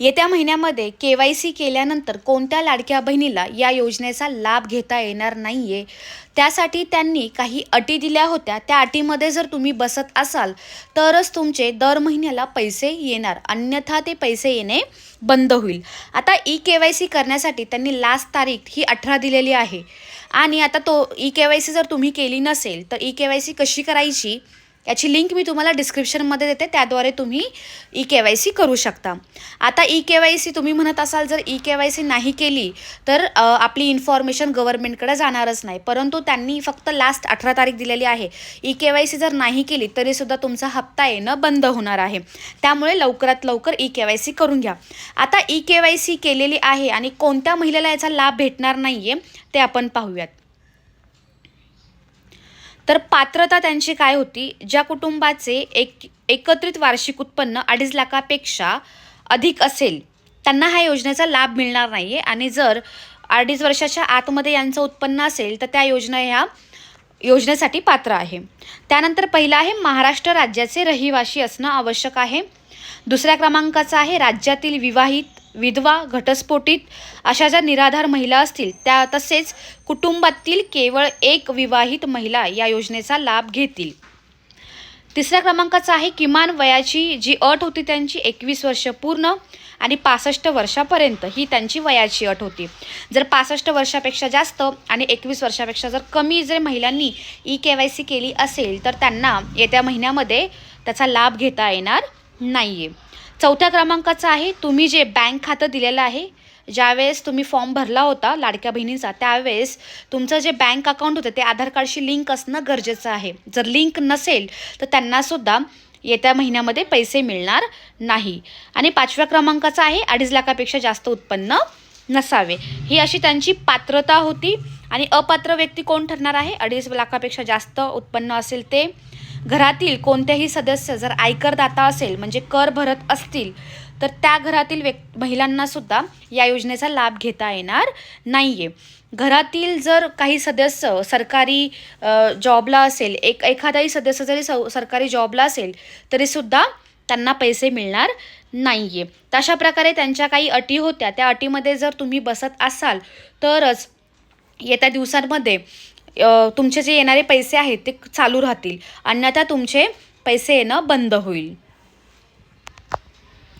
येत्या महिन्यामध्ये के Y C केल्यानंतर कोणत्या लाडक्या बहिणीला या योजनेचा लाभ घेता येणार नाही आहे त्यासाठी त्यांनी काही अटी दिल्या होत्या. त्या अटीमध्ये जर तुम्ही बसत असाल तरच तुमचे दर महिन्याला पैसे येणार. अन्यथा ते पैसे येणे बंद होईल. आता ई के वाय सी करण्यासाठी त्यांनी लास्ट तारीख ही अठरा दिलेली आहे. आणि आता तो ई के वाय सी जर तुम्ही केली नसेल तर ई के वाय सी कशी करायची? याची लिंक मी तुम्हाला डिस्क्रिप्शनमध्ये देते त्याद्वारे तुम्ही ई के वाय सी करू शकता. आता ई के वाय सी तुम्ही म्हणत असाल जर ई के वाय सी नाही केली तर आपली इन्फॉर्मेशन गव्हर्नमेंटकडे जाणारच नाही. परंतु त्यांनी फक्त लास्ट अठरा तारीख दिलेली आहे. ई के वाय सी जर नाही केली तरीसुद्धा तुमचा हप्ता येणं बंद होणार आहे. त्यामुळे लवकरात लवकर ई के वाय सी करून घ्या. आता ई के वाय सी केलेली आहे आणि कोणत्या महिलेला याचा लाभ भेटणार नाही आहे ते आपण पाहूयात. तर पात्रता त्यांची काय होती? ज्या कुटुंबाचे एक एकत्रित वार्षिक उत्पन्न अडीच लाखापेक्षा अधिक असेल त्यांना ह्या योजनेचा लाभ मिळणार नाही आहे आणि जर अडीच वर्षाच्या आतमध्ये यांचं उत्पन्न असेल तर त्या योजना ह्या योजनेसाठी पात्र आहे. त्यानंतर पहिलं आहे महाराष्ट्र राज्याचे रहिवासी असणं आवश्यक आहे. दुसऱ्या क्रमांकाचा आहे राज्यातील विवाहित विधवा घटस्फोटित अशा ज्या निराधार महिला असतील त्या तसेच कुटुंबातील केवळ एक विवाहित महिला या योजनेचा लाभ घेतील. तिसऱ्या क्रमांकाचा आहे किमान वयाची जी अट होती त्यांची एकवीस वर्ष पूर्ण आणि पासष्ट वर्षापर्यंत ही त्यांची वयाची अट होती. जर पासष्ट वर्षापेक्षा जास्त आणि एकवीस वर्षापेक्षा जर कमी जर महिलांनी ई के वाय सी केली असेल तर त्यांना येत्या महिन्यामध्ये त्याचा लाभ घेता येणार नाही आहे चौथ्या क्रमांकाचा आहे. तुम्ही जे बँक खातं दिलेलं आहे ज्यावेळेस तुम्ही फॉर्म भरला होता लाडक्या बहिणीचा त्यावेळेस तुमचं जे बँक अकाउंट होतं ते आधार कार्डशी लिंक असणं गरजेचं आहे. जर लिंक नसेल तर त्यांनासुद्धा येत्या महिन्यामध्ये पैसे मिळणार नाही. आणि पाचव्या क्रमांकाचा आहे अडीच लाखापेक्षा जास्त उत्पन्न नसावे. ही अशी त्यांची पात्रता होती. आणि अपात्र व्यक्ती कोण ठरणार आहे? अडीच लाखापेक्षा जास्त उत्पन्न असेल ते घरातील कोणत्याही सदस्य जर आयकरदाता असेल म्हणजे कर भरत असतील तर त्या घरातील व्यक् महिलांना सुद्धा या योजनेचा लाभ घेता येणार नाही आहे घरातील जर काही सदस्य सरकारी जॉबला असेल एक एखादाही सदस्य जरी सौ सरकारी जॉबला असेल तरीसुद्धा त्यांना पैसे मिळणार नाही आहे तशा प्रकारे त्यांच्या काही अटी होत्या. त्या अटीमध्ये जर तुम्ही बसत असाल तरच येत्या दिवसांमध्ये तुमचे जे येणारे पैसे आहेत ते चालू राहतील. अन्यथा तुमचे पैसे येणं बंद होईल.